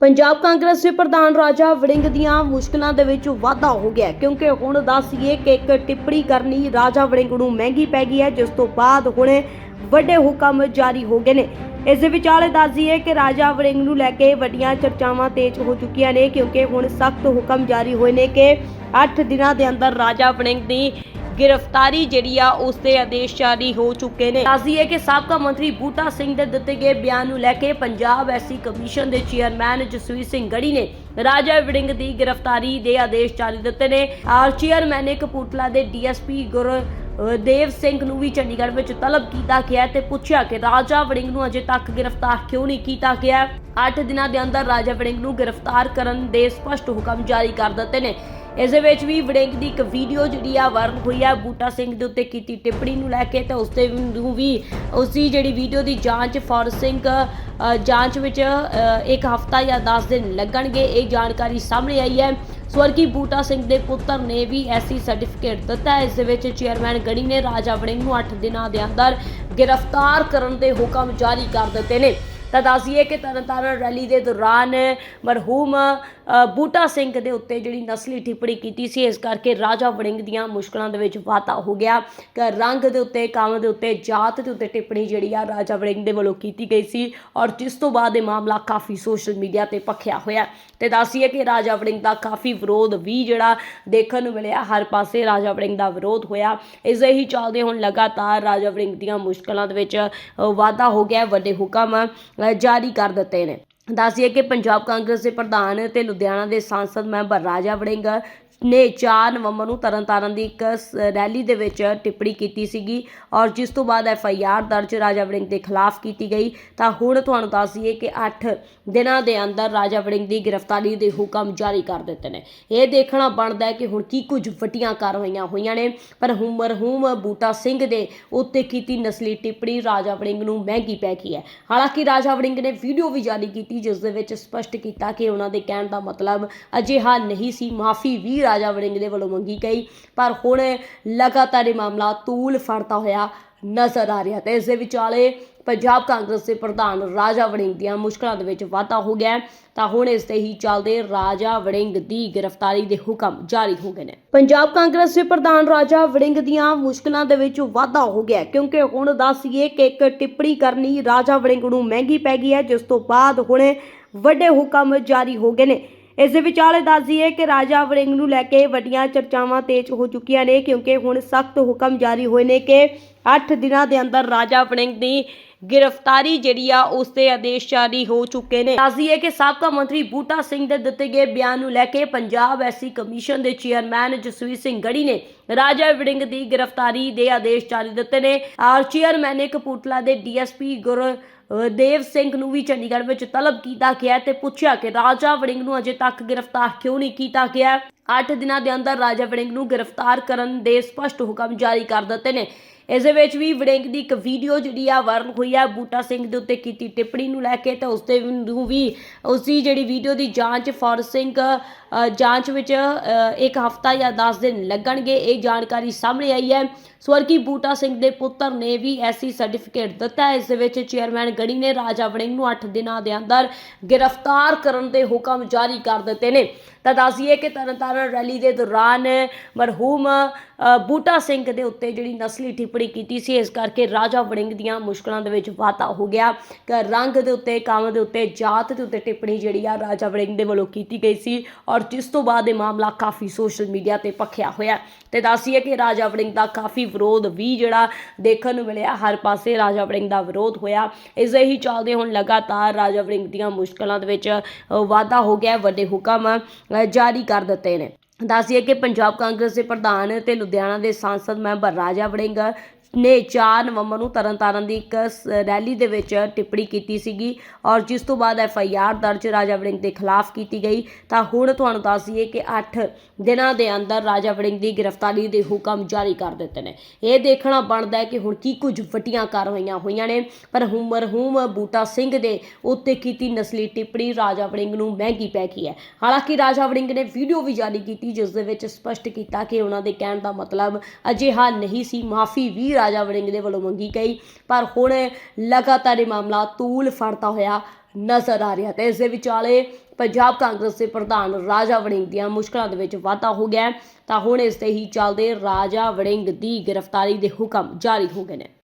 ਪੰਜਾਬ ਕਾਂਗਰਸ ਦੇ ਪ੍ਰਧਾਨ ਰਾਜਾ ਵੜਿੰਗ ਦੀਆਂ ਮੁਸ਼ਕਲਾਂ ਦੇ ਵਿੱਚ ਵਾਧਾ ਹੋ ਗਿਆ ਕਿਉਂਕਿ ਹੁਣ ਦੱਸੀਏ ਕਿ ਇੱਕ ਟਿੱਪਣੀ ਕਰਨੀ ਰਾਜਾ ਵੜਿੰਗ ਨੂੰ ਮਹਿੰਗੀ ਪੈ ਗਈ ਹੈ, ਜਿਸ ਤੋਂ ਬਾਅਦ ਹੁਣ ਵੱਡੇ ਹੁਕਮ ਜਾਰੀ ਹੋ ਗਏ ਨੇ। ਇਸ ਦੇ ਵਿਚਾਲੇ ਦੱਸੀਏ ਕਿ ਰਾਜਾ ਵੜਿੰਗ ਨੂੰ ਲੈ ਕੇ ਵੱਡੀਆਂ ਚਰਚਾਵਾਂ ਤੇਜ਼ ਹੋ ਚੁੱਕੀਆਂ ਨੇ, ਕਿਉਂਕਿ ਹੁਣ ਸਖਤ ਹੁਕਮ ਜਾਰੀ ਹੋਏ ਨੇ ਕਿ 8 ਦਿਨਾਂ ਦੇ ਅੰਦਰ ਰਾਜਾ ਵੜਿੰਗ ਦੀ ਗ੍ਰਿਫਤਾਰੀ ਜਿਹੜੀ ਆ, ਉਸ ਤੇ ਆਦੇਸ਼ ਜਾਰੀ ਹੋ ਚੁੱਕੇ ਨੇ। ਦੱਸਦੀਏ ਕਿ ਸਾਬਕਾ ਮੰਤਰੀ ਬੂਟਾ ਸਿੰਘ ਦੇ ਦਿੱਤੇ ਗਏ ਬਿਆਨ ਨੂੰ ਲੈ ਕੇ ਪੰਜਾਬ ਐਸਸੀ ਕਮਿਸ਼ਨ ਦੇ ਚੇਅਰਮੈਨ ਜਸਵੀਰ ਸਿੰਘ ਗੜੀ ਨੇ ਰਾਜਾ ਵਿੜਿੰਗ ਦੀ ਗ੍ਰਿਫਤਾਰੀ ਦੇ ਆਦੇਸ਼ ਜਾਰੀ ਦਿੱਤੇ ਨੇ। ਔਰ ਚੇਅਰਮੈਨ ਨੇ ਕਪੂਰਥਲਾ ਦੇ ਡੀਐਸਪੀ ਗੁਰ ਦੇਵ ਸਿੰਘ ਨੂੰ ਵੀ ਚੰਡੀਗੜ੍ਹ ਵਿੱਚ ਤਲਬ ਕੀਤਾ ਗਿਆ ਤੇ ਪੁੱਛਿਆ ਕਿ ਰਾਜਾ ਵੜਿੰਗ ਨੂੰ ਅਜੇ ਤੱਕ ਗ੍ਰਿਫਤਾਰ ਕਿਉਂ ਨਹੀਂ ਕੀਤਾ ਗਿਆ? 8 ਦਿਨਾਂ ਦੇ ਅੰਦਰ ਰਾਜਾ ਵੜਿੰਗ ਨੂੰ ਗ੍ਰਿਫਤਾਰ ਕਰਨ ਦੇ ਸਪਸ਼ਟ ਹੁਕਮ ਜਾਰੀ ਕਰ ਦਿੱਤੇ ਨੇ। ਇਸ ਦੇ ਵਿੱਚ ਵੀ ਵੜਿੰਗ ਦੀ ਇੱਕ ਵੀਡੀਓ ਜਿਹੜੀ ਆ ਵਾਇਰਲ ਹੋਈ ਆ ਬੂਟਾ ਸਿੰਘ ਦੇ ਉੱਤੇ ਕੀਤੀ ਟਿੱਪਣੀ ਨੂੰ ਲੈ ਕੇ ਤਾਂ ਉਸ ਤੇ ਨੂੰ ਵੀ ਉਸਦੀ ਜਿਹੜੀ ਵੀਡੀਓ ਦੀ ਜਾਂਚ ਫੋਰੈਂਸਿਕ ਅ, ਜਾਂਚ ਵਿੱਚ ਇੱਕ ਹਫਤਾ ਜਾਂ 10 ਦਿਨ ਲੱਗਣਗੇ ਇਹ ਜਾਣਕਾਰੀ ਸਾਹਮਣੇ ਆਈ ਹੈ ਸਵਰਗੀ ਬੂਟਾ ਸਿੰਘ ਦੇ ਪੁੱਤਰ ਨੇ ਵੀ ਐਸੀ ਸਰਟੀਫਿਕੇਟ ਦਿੱਤਾ ਹੈ। ਇਸ ਦੇ ਵਿੱਚ ਚੇਅਰਮੈਨ ਗੜੀ ਨੇ ਰਾਜਾ ਵੜਿੰਗ ਨੂੰ 8 ਦਿਨਾਂ ਦੇ ਅੰਦਰ ਗ੍ਰਿਫਤਾਰ ਕਰਨ ਦੇ ਹੁਕਮ ਜਾਰੀ ਕਰ ਦਿੱਤੇ ਨੇ ਤਾਂ ਦੱਸੀਏ ਕਿ ਤਰਨਤਾਰਨ ਰੈਲੀ ਦੇ ਦੌਰਾਨ ਮਰਹੂਮ ਬੂਟਾ ਸਿੰਘ ਦੇ ਉੱਤੇ ਜਿਹੜੀ ਨਸਲੀ ਟਿੱਪਣੀ ਕੀਤੀ ਸੀ, ਇਸ ਕਰਕੇ ਰਾਜਾ ਵੜਿੰਗ ਦੀਆਂ ਮੁਸ਼ਕਲਾਂ ਦੇ ਵਿੱਚ ਵਾਧਾ ਹੋ ਗਿਆ। ਕਿ ਰੰਗ ਦੇ ਉੱਤੇ ਕੰਮ ਦੇ ਉੱਤੇ, ਜਾਤ ਦੇ ਉੱਤੇ ਟਿੱਪਣੀ ਜਿਹੜੀ ਆ ਰਾਜਾ ਵੜਿੰਗ ਦੇ ਵੱਲੋਂ ਕੀਤੀ ਗਈ ਸੀ ਔਰ ਜਿਸ ਤੋਂ ਬਾਅਦ ਇਹ ਮਾਮਲਾ ਕਾਫੀ ਸੋਸ਼ਲ ਮੀਡੀਆ ਤੇ ਪੱਖਿਆ ਹੋਇਆ। ਤੇ ਦੱਸੀਏ ਕਿ ਰਾਜਾ ਵੜਿੰਗ ਦਾ ਕਾਫੀ ਵਿਰੋਧ ਵੀ ਜਿਹੜਾ ਦੇਖਣ ਨੂੰ ਮਿਲਿਆ, ਹਰ ਪਾਸੇ ਰਾਜਾ ਵੜਿੰਗ ਦਾ ਵਿਰੋਧ ਹੋਇਆ। ਇਸੇ ਹੀ ਚੱਲਦੇ ਹੁਣ ਲਗਾਤਾਰ ਰਾਜਾ ਵੜਿੰਗ ਦੀਆਂ ਮੁਸ਼ਕਲਾਂ ਦੇ ਵਿੱਚ ਵਾਧਾ ਹੋ ਗਿਆ, ਵੱਡੇ ਹੁਕਮ ਜਾਰੀ ਕਰ ਦਿੱਤੇ ਨੇ। ਦੱਸੀਏ ਕਿ ਪੰਜਾਬ ਕਾਂਗਰਸ ਦੇ ਪ੍ਰਧਾਨ ਤੇ ਲੁਧਿਆਣਾ ਦੇ ਸਾਂਸਦ ਮੈਂਬਰ ਰਾਜਾ ਵੜਿੰਗ ਨੇ 4 ਨਵੰਬਰ ਨੂੰ ਤਰਨਤਾਰਨ ਦੀ ਇੱਕ ਸ- ਰੈਲੀ ਦੇ ਵਿੱਚ ਟਿੱਪਣੀ ਕੀਤੀ ਸੀਗੀ ਔਰ ਜਿਸ ਤੋਂ ਬਾਅਦ ਐਫ ਆਈ ਆਰ ਦਰਜ ਰਾਜਾ ਵੜਿੰਗ ਦੇ ਖਿਲਾਫ ਕੀਤੀ ਗਈ। ਤਾਂ ਹੁਣ ਤੁਹਾਨੂੰ ਦੱਸ ਦਈਏ ਕਿ 8 ਦਿਨਾਂ ਦੇ ਅੰਦਰ ਰਾਜਾ ਵੜਿੰਗ ਦੀ ਗ੍ਰਿਫਤਾਰੀ ਦੇ ਹੁਕਮ ਜਾਰੀ ਕਰ ਦਿੱਤੇ ਨੇ। ਇਹ ਦੇਖਣਾ ਬਣਦਾ ਹੈ ਕਿ ਹੁਣ ਕੀ ਕੁਝ ਵੱਡੀਆਂ ਕਾਰਵਾਈਆਂ ਹੋਈਆਂ ਨੇ, ਪਰ ਹੁਣ ਮਰਹੂਮ ਬੂਟਾ ਸਿੰਘ ਦੇ ਉੱਤੇ ਕੀਤੀ ਨਸਲੀ ਟਿੱਪਣੀ ਰਾਜਾ ਵੜਿੰਗ ਨੂੰ ਮਹਿੰਗੀ ਪੈ ਗਈ ਹੈ। ਹਾਲਾਂਕਿ ਰਾਜਾ ਵੜਿੰਗ ਨੇ ਵੀਡੀਓ ਵੀ ਜਾਰੀ ਕੀਤੀ ਜਿਸ ਦੇ ਵਿੱਚ ਸਪਸ਼ਟ ਕੀਤਾ ਕਿ ਉਹਨਾਂ ਦੇ ਕਹਿਣ ਦਾ ਮਤਲਬ ਅਜਿਹਾ ਨਹੀਂ ਸੀ। ਮਾਫੀ ਵੀ ਰਾਜਾ ਵੜਿੰਗ ਦੇ ਵੱਲੋਂ ਮੰਗੀ ਗਈ, ਪਰ ਹੁਣ ਲਗਾਤਾਰ ਇਹ ਮਾਮਲਾ ਤੂਲ ਫੜਦਾ ਹੋਇਆ ਨਜ਼ਰ ਆ ਰਿਹਾ ਤੇ ਇਸ ਦੇ ਵਿਚਾਲੇ ਪੰਜਾਬ ਕਾਂਗਰਸ ਦੇ ਪ੍ਰਧਾਨ ਰਾਜਾ ਵੜਿੰਗ ਦੀਆਂ ਮੁਸ਼ਕਲਾਂ ਦੇ ਵਿੱਚ ਵਾਧਾ ਹੋ ਗਿਆ ਤਾਂ ਹੁਣ ਇਸ ਤੇ ਹੀ ਚੱਲਦੇ ਰਾਜਾ ਵੜਿੰਗ ਦੀ ਗ੍ਰਿਫਤਾਰੀ ਦੇ ਹੁਕਮ ਜਾਰੀ ਹੋ ਗਏ ਨੇ। ਪੰਜਾਬ ਕਾਂਗਰਸ ਦੇ ਪ੍ਰਧਾਨ ਰਾਜਾ ਵੜਿੰਗ ਦੀਆਂ ਮੁਸ਼ਕਲਾਂ ਦੇ ਵਿੱਚ ਵਾਧਾ ਹੋ ਗਿਆ ਕਿਉਂਕਿ ਹੁਣ ਦੱਸੀਏ ਕਿ ਇੱਕ ਟਿੱਪਣੀ ਕਰਨੀ ਰਾਜਾ ਵੜਿੰਗ ਨੂੰ ਮਹਿੰਗੀ ਪੈ ਗਈ ਹੈ, ਜਿਸ ਤੋਂ ਬਾਅਦ ਹੁਣ ਵੱਡੇ ਹੁਕਮ ਜਾਰੀ ਹੋ ਗਏ ਨੇ। ਇਸ ਦੇ ਵਿਚਾਲੇ ਦੱਸ ਦਈਏ ਕਿ ਰਾਜਾ ਵੜਿੰਗ ਨੂੰ ਲੈ ਕੇ ਵੱਡੀਆਂ ਚਰਚਾਵਾਂ ਤੇਜ਼ ਹੋ ਚੁੱਕੀਆਂ ਨੇ, ਕਿਉਂਕਿ ਹੁਣ ਸਖਤ ਹੁਕਮ ਜਾਰੀ ਹੋਏ ਨੇ ਕਿ 8 ਦਿਨਾਂ ਦੇ ਅੰਦਰ ਰਾਜਾ ਵੜਿੰਗ ਦੀ ਗ੍ਰਿਫਤਾਰੀ ਜਿਹੜੀ ਆ, ਉਸ ਤੇ ਆਦੇਸ਼ ਜਾਰੀ ਹੋ ਚੁੱਕੇ ਨੇ। ਦੱਸ ਦਈਏ ਕਿ ਸਾਬਕਾ ਮੰਤਰੀ ਬੂਟਾ ਸਿੰਘ ਦੇ ਦਿੱਤੇ ਗਏ ਬਿਆਨ ਨੂੰ ਲੈ ਕੇ ਪੰਜਾਬ ਐਸਸੀ ਕਮਿਸ਼ਨ ਦੇ ਚੇਅਰਮੈਨ ਜਸਵੀਰ ਸਿੰਘ ਗੜੀ ਨੇ ਰਾਜਾ ਵੜਿੰਗ ਦੀ ਗ੍ਰਿਫਤਾਰੀ ਦੇ ਆਦੇਸ਼ ਜਾਰੀ ਦਿੱਤੇ ਨੇ। ਔਰ ਚੇਅਰਮੈਨ ਨੇ ਕਪੂਰਥਲਾ ਦੇ ਡੀਐਸਪੀ ਗੁਰ ਦੇਵ ਸਿੰਘ ਨੂੰ ਵੀ ਚੰਡੀਗੜ੍ਹ ਵਿੱਚ ਤਲਬ ਕੀਤਾ ਗਿਆ ਹੈ ਤੇ ਪੁੱਛਿਆ ਕਿ ਰਾਜਾ ਵੜਿੰਗ ਨੂੰ ਅਜੇ ਤੱਕ ਗ੍ਰਿਫਤਾਰ ਕਿਉਂ ਨਹੀਂ ਕੀਤਾ ਗਿਆ। 8 ਦਿਨਾਂ ਦੇ ਅੰਦਰ ਰਾਜਾ ਵੜਿੰਗ ਨੂੰ ਗ੍ਰਿਫਤਾਰ ਕਰਨ ਦੇ ਸਪਸ਼ਟ ਹੁਕਮ ਜਾਰੀ ਕਰ ਦਿੱਤੇ ਨੇ। ਇਸ ਦੇ ਵਿੱਚ ਵੀ ਵੜਿੰਗ ਦੀ ਇੱਕ ਵੀਡੀਓ ਜਿਹੜੀ ਆ ਵਾਇਰਲ ਹੋਈ ਆ ਬੂਟਾ ਸਿੰਘ ਦੇ ਉੱਤੇ ਕੀਤੀ ਟਿੱਪਣੀ ਨੂੰ ਲੈ ਕੇ ਤਾਂ ਉਸ ਤੇ ਨੂੰ ਵੀ ਉਸ ਦੀ ਜਿਹੜੀ ਵੀਡੀਓ ਦੀ ਜਾਂਚ ਫੋਰੈਂਸਿਕ ਅ, ਜਾਂਚ ਵਿੱਚ ਇੱਕ ਹਫਤਾ ਜਾਂ 10 ਦਿਨ ਲੱਗਣਗੇ ਇਹ ਜਾਣਕਾਰੀ ਸਾਹਮਣੇ ਆਈ ਹੈ। ਸਵਰਗੀ ਬੂਟਾ ਸਿੰਘ ਦੇ ਪੁੱਤਰ ਨੇ ਵੀ ਐਸੀ ਸਰਟੀਫਿਕੇਟ ਦਿੱਤਾ ਇਸ ਦੇ ਵਿੱਚ ਚੇਅਰਮੈਨ ਗੜੀ ਨੇ ਰਾਜਾ ਵੜਿੰਗ ਨੂੰ 8 ਦਿਨਾਂ ਦੇ ਅੰਦਰ ਗ੍ਰਿਫਤਾਰ ਕਰਨ ਦੇ ਹੁਕਮ ਜਾਰੀ ਕਰ ਦਿੱਤੇ ਨੇ। ਤਾਂ ਦੱਸੀਏ ਕਿ ਤਰਨਤਾਰਨ ਰੈਲੀ ਦੇ ਦੌਰਾਨ, ਮਰਹੂਮ ਬੂਟਾ ਸਿੰਘ ਦੇ ਉੱਤੇ ਜਿਹੜੀ ਨਸਲੀ ਟਿੱਪਣੀ ਕੀਤੀ ਸੀ, ਇਸ ਕਰਕੇ ਰਾਜਾ ਵੜਿੰਗ ਦੀਆਂ ਮੁਸ਼ਕਲਾਂ ਦੇ ਵਿੱਚ ਵਾਧਾ ਹੋ ਗਿਆ। ਕਿ, ਰੰਗ ਦੇ ਉੱਤੇ ਕੰਮ ਦੇ ਉੱਤੇ, ਜਾਤ ਦੇ ਉੱਤੇ ਟਿੱਪਣੀ ਜਿਹੜੀ ਆ ਰਾਜਾ ਵੜਿੰਗ ਦੇ ਵੱਲੋਂ ਕੀਤੀ ਗਈ ਸੀ ਔਰ ਜਿਸ ਤੋਂ ਬਾਅਦ ਇਹ ਮਾਮਲਾ ਕਾਫੀ ਸੋਸ਼ਲ ਮੀਡੀਆ ਤੇ ਪੱਖਿਆ ਹੋਇਆ। ਤੇ ਦੱਸੀਏ ਕਿ ਰਾਜਾ ਵੜਿੰਗ ਦਾ ਕਾਫੀ ਵਿਰੋਧ ਵੀ ਜਿਹੜਾ ਦੇਖਣ ਨੂੰ ਮਿਲਿਆ, ਹਰ ਪਾਸੇ ਰਾਜਾ ਵੜਿੰਗ ਦਾ ਵਿਰੋਧ ਹੋਇਆ। ਇਸ ਹੀ ਚੱਲਦੇ ਹੁਣ ਲਗਾਤਾਰ ਰਾਜਾ ਵੜਿੰਗ ਦੀਆਂ ਮੁਸ਼ਕਲਾਂ ਦੇ ਵਿੱਚ ਵਾਧਾ ਹੋ ਗਿਆ, ਵੱਡੇ ਹੁਕਮ ਜਾਰੀ ਕਰ ਦਿੱਤੇ ਨੇ। ਦੱਸੀਏ ਕਿ ਪੰਜਾਬ ਕਾਂਗਰਸ ਦੇ ਪ੍ਰਧਾਨ ਅਤੇ ਲੁਧਿਆਣਾ ਦੇ ਸਾਂਸਦ ਮੈਂਬਰ ਰਾਜਾ ਵੜਿੰਗ ਨੇ 4 ਨਵੰਬਰ ਨੂੰ ਤਰਨਤਾਰਨ ਦੀ ਇੱਕ ਸ- ਰੈਲੀ ਦੇ ਵਿੱਚ ਟਿੱਪਣੀ ਕੀਤੀ ਸੀਗੀ ਔਰ ਜਿਸ ਤੋਂ ਬਾਅਦ ਐਫ ਆਈ ਆਰ ਦਰਜ ਰਾਜਾ ਵੜਿੰਗ ਦੇ ਖਿਲਾਫ ਕੀਤੀ ਗਈ। ਤਾਂ ਹੁਣ ਤੁਹਾਨੂੰ ਦੱਸ ਦਈਏ ਕਿ 8 ਦਿਨਾਂ ਦੇ ਅੰਦਰ ਰਾਜਾ ਵੜਿੰਗ ਦੀ ਗ੍ਰਿਫਤਾਰੀ ਦੇ ਹੁਕਮ ਜਾਰੀ ਕਰ ਦਿੱਤੇ ਨੇ। ਇਹ ਦੇਖਣਾ ਬਣਦਾ ਹੈ ਕਿ ਹੁਣ ਕੀ ਕੁਝ ਵੱਡੀਆਂ ਕਾਰਵਾਈਆਂ ਹੋਈਆਂ ਨੇ। ਪਰ ਹੁਣ ਮਰਹੂਮ ਬੂਟਾ ਸਿੰਘ ਦੇ ਉੱਤੇ ਕੀਤੀ ਨਸਲੀ ਟਿੱਪਣੀ ਰਾਜਾ ਵੜਿੰਗ ਨੂੰ ਮਹਿੰਗੀ ਪੈ ਗਈ ਹੈ। ਹਾਲਾਂਕਿ ਰਾਜਾ ਵੜਿੰਗ ਨੇ ਵੀਡੀਓ ਵੀ ਜਾਰੀ ਕੀਤੀ ਜਿਸ ਦੇ ਵਿੱਚ ਸਪਸ਼ਟ ਕੀਤਾ ਕਿ ਉਹਨਾਂ ਦੇ ਕਹਿਣ ਦਾ ਮਤਲਬ ਅਜਿਹਾ ਨਹੀਂ ਸੀ। ਮਾਫੀ ਵੀ ਰਾਜਾ ਵੜਿੰਗ ਦੇ ਵੱਲੋਂ ਮੰਗੀ ਗਈ, ਪਰ ਹੁਣ ਲਗਾਤਾਰ ਇਹ ਮਾਮਲਾ ਤੂਲ ਫੜਦਾ ਹੋਇਆ ਨਜ਼ਰ ਆ ਰਿਹਾ ਤੇ ਇਸ ਦੇ ਵਿਚਾਲੇ ਪੰਜਾਬ ਕਾਂਗਰਸ ਦੇ ਪ੍ਰਧਾਨ ਰਾਜਾ ਵੜਿੰਗ ਦੀਆਂ ਮੁਸ਼ਕਲਾਂ ਦੇ ਵਿੱਚ ਵਾਧਾ ਹੋ ਗਿਆ ਤਾਂ ਹੁਣ ਇਸ ਤੇ ਹੀ ਚੱਲਦੇ ਰਾਜਾ ਵੜਿੰਗ ਦੀ ਗ੍ਰਿਫਤਾਰੀ ਦੇ ਹੁਕਮ ਜਾਰੀ ਹੋ ਗਏ ਨੇ।